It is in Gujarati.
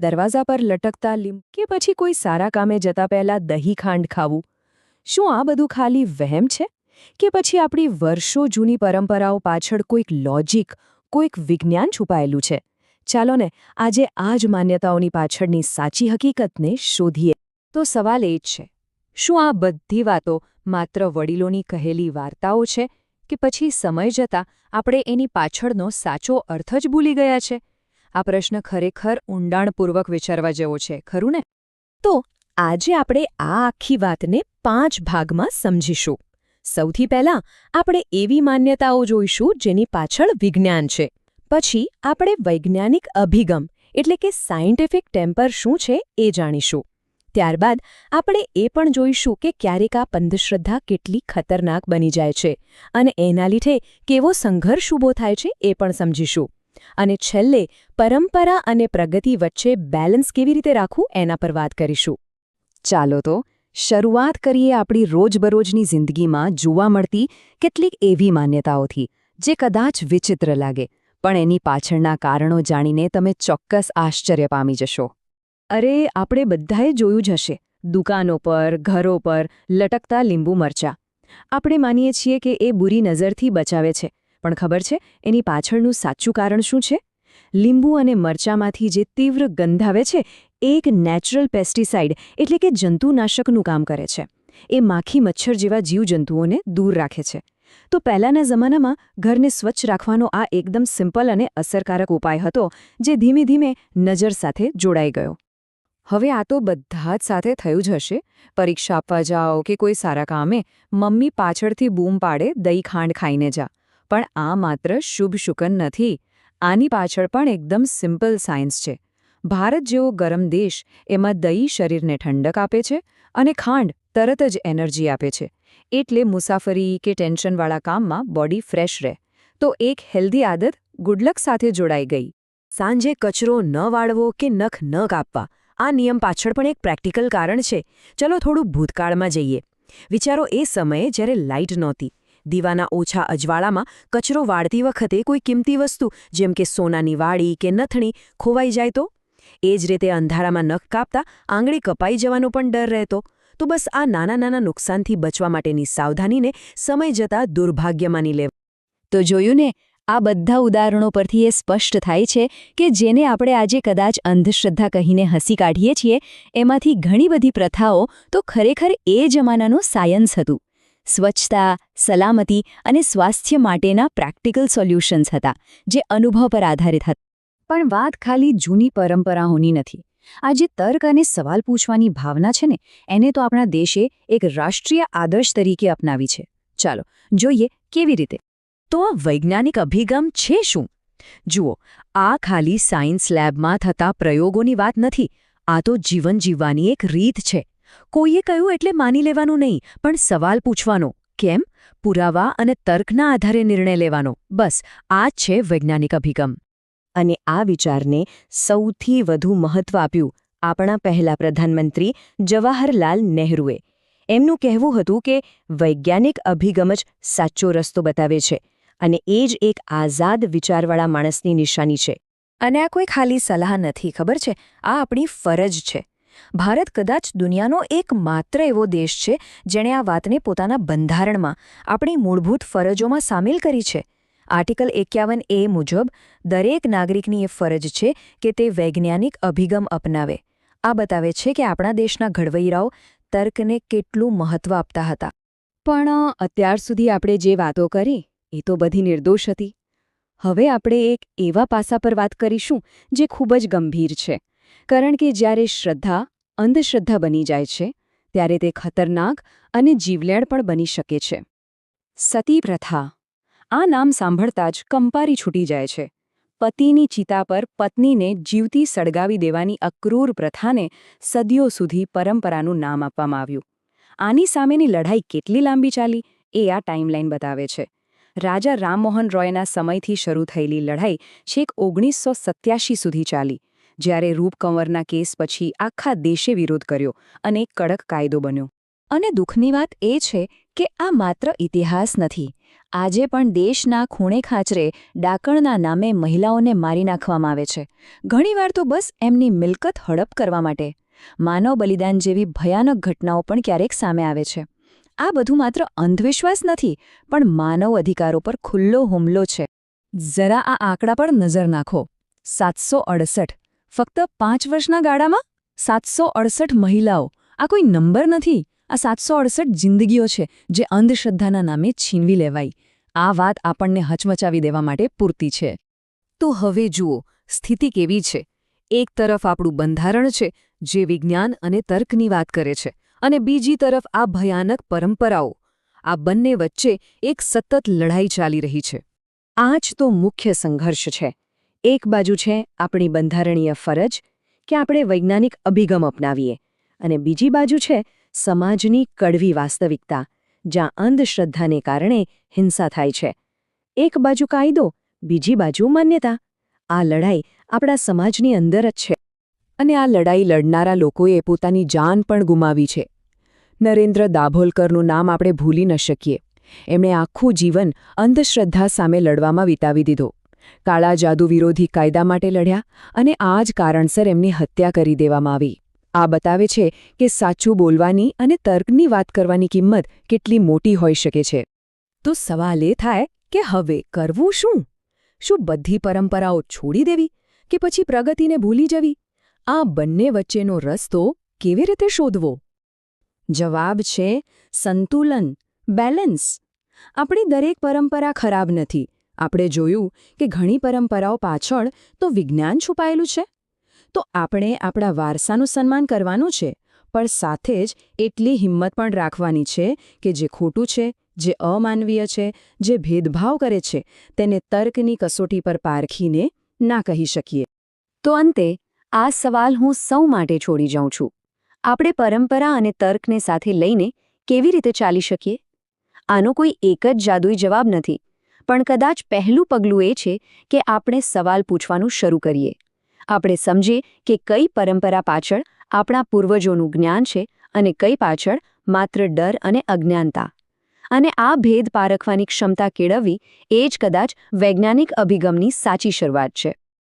દરવાજા પર લટકતા લીંબ કે પછી કોઈ સારા કામે જતા પહેલા દહીં ખાંડ ખાવું? શું આ બધું ખાલી વહેમ છે? કે પછી આપણી વર્ષો જૂની પરંપરાઓ પાછળ કોઈક લોજિક કોઈક વિજ્ઞાન છુપાયેલું છે? ચાલો ને આજે આ જ માન્યતાઓની પાછળની સાચી હકીકતને શોધીએ. તો સવાલ એ જ છે, શું આ બધી વાતો માત્ર વડીલોની કહેલી વાર્તાઓ છે? કે પછી સમય જતાં આપણે એની પાછળનો સાચો અર્થ જ ભૂલી ગયા છે? આ પ્રશ્ન ખરેખર ઊંડાણપૂર્વક વિચારવા જેવો છે, ખરું ને? તો આજે આપણે આ આખી વાતને પાંચ ભાગમાં સમજીશું. સૌથી પહેલાં આપણે એવી માન્યતાઓ જોઈશું જેની પાછળ વિજ્ઞાન છે. પછી આપણે વૈજ્ઞાનિક અભિગમ, એટલે કે સાયન્ટિફિક ટેમ્પર શું છે એ જાણીશું. ત્યારબાદ આપણે એ પણ જોઈશું કે ક્યારેક આ અંધશ્રદ્ધા કેટલી ખતરનાક બની જાય છે અને એના લીધે કેવો સંઘર્ષ ઊભો થાય છે એ પણ સમજીશું. અને છેલ્લે પરંપરા અને પ્રગતિ વચ્ચે બેલેન્સ કેવી રીતે રાખવું એના પર વાત કરીશું. ચાલો તો શરૂઆત કરીએ આપણી રોજબરોજની જિંદગીમાં જોવા મળતી કેટલીક એવી માન્યતાઓથી, જે કદાચ વિચિત્ર લાગે, પણ એની પાછળના કારણો જાણીને તમે ચોક્કસ આશ્ચર્ય પામી જશો. અરે, આપણે બધાએ જોયું જ હશે, દુકાનો પર, ઘરો પર લટકતા લીંબુ મરચાં. આપણે માનીએ છીએ કે એ બુરી નજરથી બચાવે છે પણ ખબર છે એની પાછળનું સાચું કારણ શું છે? લીંબુ અને મરચાંમાંથી જે તીવ્ર ગંધ આવે છે એક નેચરલ પેસ્ટિસાઇડ એટલે કે જંતુનાશકનું કામ કરે છે. એ માખી મચ્છર જેવા જીવજંતુઓને દૂર રાખે છે. તો પહેલાંના જમાનામાં ઘરને સ્વચ્છ રાખવાનો આ એકદમ સિમ્પલ અને અસરકારક ઉપાય હતો, જે ધીમે ધીમે નજર સાથે જોડાઈ ગયો. હવે આ તો બધા જ સાથે થયું જ હશે. પરીક્ષા આપવા જાઓ કે કોઈ સારા કામે, મમ્મી પાછળથી બૂમ પાડે દહીં ખાંડ ખાઈને જા. પણ આ માત્ર શુભ શુકન નથી. આની પાછળ પણ એકદમ સિમ્પલ સાયન્સ છે. ભારત જેવો ગરમ દેશ એમાં દહીં શરીરને ઠંડક આપે છે અને ખાંડ તરત જ એનર્જી આપે છે. એટલે મુસાફરી કે ટેન્શનવાળા કામમાં બોડી ફ્રેશ રહે. તો એક હેલ્ધી આદત ગુડલક સાથે જોડાઈ ગઈ. સાંજે કચરો ન વાળવો કે નખ ન કાપવા. આ નિયમ પાછળ પણ એક પ્રેક્ટિકલ કારણ છે. ચલો થોડું ભૂતકાળમાં જઈએ. વિચારો એ સમયે જ્યારે લાઇટ નહોતી. દીવાના ઓછા અજવાળામાં કચરો વાળતી વખતે કોઈ કિંમતી વસ્તુ, જેમ કે સોનાની વાડી કે નથણી, ખોવાઈ જાય તો? એ જ રીતે અંધારામાં નખ કાપતા આંગળી કપાઈ જવાનો પણ ડર રહેતો. તો બસ આ નાના નાના નુકસાનથી બચવા માટેની સાવધાનીને સમય જતાં દુર્ભાગ્ય માની લેવા. તો જોયું ને, આ બધા ઉદાહરણો પરથી એ સ્પષ્ટ થાય છે કે જેને આપણે આજે કદાચ અંધશ્રદ્ધા કહીને હસી કાઢીએ છીએ, એમાંથી ઘણી બધી પ્રથાઓ તો ખરેખર એ જમાનાનું સાયન્સ હતું. સ્વચ્છતા, સલામતી અને સ્વાસ્થ્ય માટેના પ્રેક્ટિકલ સોલ્યુશન્સ હતા, જે અનુભવ પર આધારિત હતા. પણ વાત ખાલી જૂની પરંપરાઓની નથી. આ જે તર્ક અને સવાલ પૂછવાની ભાવના છે ને, એને તો આપણા દેશે એક રાષ્ટ્રીય આદર્શ તરીકે અપનાવી છે. ચાલો, જોઈએ કેવી રીતે. તો આ વૈજ્ઞાનિક અભિગમ છે શું? જુઓ, આ ખાલી સાયન્સ લેબમાં થતા પ્રયોગોની વાત નથી, આ તો જીવન જીવવાની એક રીત છે. કોઈએ કહ્યું એટલે માની લેવાનું નહીં, પણ સવાલ પૂછવાનો. કેમ? પુરાવા અને તર્કના આધારે નિર્ણય લેવાનો. બસ, આ છે વૈજ્ઞાનિક અભિગમ. અને આ વિચારને સૌથી વધુ મહત્વ આપ્યું આપણા પહેલા પ્રધાનમંત્રી જવાહરલાલ નહેરુએ. એમનું કહેવું હતું કે વૈજ્ઞાનિક અભિગમ જ સાચો રસ્તો બતાવે છે અને એ જ એક આઝાદ વિચારવાળા માણસની નિશાની છે. અને આ કોઈ ખાલી સલાહ નથી, ખબર છે? આ આપણી ફરજ છે. ભારત કદાચ દુનિયાનો એક માત્ર એવો દેશ છે જેણે આ વાતને પોતાના બંધારણમાં, આપણી મૂળભૂત ફરજોમાં સામેલ કરી છે. આર્ટિકલ એક્યાવન એ મુજબ, દરેક નાગરિકની એ ફરજ છે કે તે વૈજ્ઞાનિક અભિગમ અપનાવે. આ બતાવે છે કે આપણા દેશના ઘડવૈરાઓ તર્કને કેટલું મહત્વ આપતા હતા. પણ, અત્યાર સુધી આપણે જે વાતો કરી, એ તો બધી નિર્દોષ હતી. હવે આપણે એક એવા પાસા પર વાત કરીશું જે ખૂબ જ ગંભીર છે. કારણ કે જ્યારે શ્રદ્ધા, અંધશ્રદ્ધા બની જાય છે, ત્યારે તે ખતરનાક અને જીવલેણ પણ બની શકે છે. સતી પ્રથા. આ નામ સાંભળતા જ કંપારી છૂટી જાય છે. પતિની ચિતા પર પત્નીને જીવતી સળગાવી દેવાની અક્રૂર પ્રથાને સદીઓ સુધી પરંપરાનું નામ આપવામાં આવ્યું. આની સામેની લડાઈ કેટલી લાંબી ચાલી, એ આ ટાઈમલાઈન બતાવે છે. રાજા રામમોહન રોયના સમયથી શરૂ થયેલી લડાઈ છેક ઓગણીસો સત્યાશી સુધી ચાલી. જ્યારે રૂપકંવરના કેસ પછી આખા દેશે વિરોધ કર્યો અને કડક કાયદો બન્યો. અને દુઃખની વાત એ છે કે આ માત્ર ઇતિહાસ નથી. આજે પણ દેશના ખૂણે ખાંચરે ડાકણના નામે મહિલાઓને મારી નાખવામાં આવે છે. ઘણીવાર તો બસ એમની મિલકત હડપ કરવા માટે. માનવ બલિદાન જેવી ભયાનક ઘટનાઓ પણ ક્યારેક સામે આવે છે. આ બધું માત્ર અંધવિશ્વાસ નથી, પણ માનવ અધિકારો પર ખુલ્લો હુમલો છે. જરા આ આંકડા પર નજર નાખો. સાતસો અડસઠ ફક્ત પાંચ વર્ષના ગાળામાં? સાતસો મહિલાઓ. આ કોઈ નંબર નથી. આ સાતસો જિંદગીઓ છે જે અંધશ્રદ્ધાના નામે છીનવી લેવાઈ. આ વાત આપણને હચમચાવી દેવા માટે પૂરતી છે. તો હવે જુઓ, સ્થિતિ કેવી છે? એક તરફ આપણું બંધારણ છે, જે વિજ્ઞાન અને તર્કની વાત કરે છે, અને બીજી તરફ આ ભયાનક પરંપરાઓ. આ બંને વચ્ચે એક સતત લડાઈ ચાલી રહી છે. આ જ તો મુખ્ય સંઘર્ષ છે. એક બાજુ છે આપણી બંધારણીય ફરજ કે આપણે વૈજ્ઞાનિક અભિગમ અપનાવીએ અને બીજી બાજુ છે સમાજની કડવી વાસ્તવિકતા, જ્યાં અંધશ્રદ્ધાને કારણે હિંસા થાય છે. એક બાજુ કાયદો, બીજી બાજુ માન્યતા. આ લડાઈ આપણા સમાજની અંદર જ છે અને આ લડાઈ લડનારા લોકોએ પોતાની જાન પણ ગુમાવી છે. નરેન્દ્ર દાભોલકરનું નામ આપણે ભૂલી ન શકીએ. એમણે આખું જીવન અંધશ્રદ્ધા સામે લડવામાં વિતાવી દીધો. કાળા જાદુ વિરોધી કાયદા માટે લડ્યા અને આ જ કારણસર એમની હત્યા કરી દેવામાં આવી. આ બતાવે છે કે સાચું બોલવાની અને તર્કની વાત કરવાની કિંમત કેટલી મોટી હોઈ શકે છે. તો સવાલ એ થાય કે હવે કરવું શું? શું બધી પરંપરાઓ છોડી દેવી કે પછી પ્રગતિને ભૂલી જવી? આ બંને વચ્ચેનો રસ્તો કેવી રીતે શોધવો? જવાબ છે સંતુલન, બેલેન્સ. આપણી દરેક પરંપરા ખરાબ નથી આપણે જોયું કે ઘણી પરંપરાઓ પાછળ તો વિજ્ઞાન છુપાયેલું છે. તો આપણે આપણા વારસાનું સન્માન કરવાનું છે, પણ સાથે જ એટલી હિંમત પણ રાખવાની છે કે જે ખોટું છે, જે અમાનવીય છે, જે ભેદભાવ કરે છે, તેને તર્કની કસોટી પર પારખીને ના કહી શકીએ. તો અંતે, આ સવાલ હું સૌ માટે છોડી જાઉં છું. આપણે પરંપરા અને તર્કને સાથે લઈને કેવી રીતે ચાલી શકીએ? આનો કોઈ એક જ જાદુઈ જવાબ નથી. પણ કદાચ પહેલું પગલું એ છે કે આપણે સવાલ પૂછવાનું શરૂ કરીએ. આપણે સમજીએ કે કઈ પરંપરા પાછળ આપણા પૂર્વજોનું જ્ઞાન છે અને કઈ પાછળ માત્ર ડર અને અજ્ઞાનતા. અને આ ભેદ પારખવાની ક્ષમતા કેળવવી એ જ કદાચ વૈજ્ઞાનિક અભિગમની સાચી શરૂઆત છે.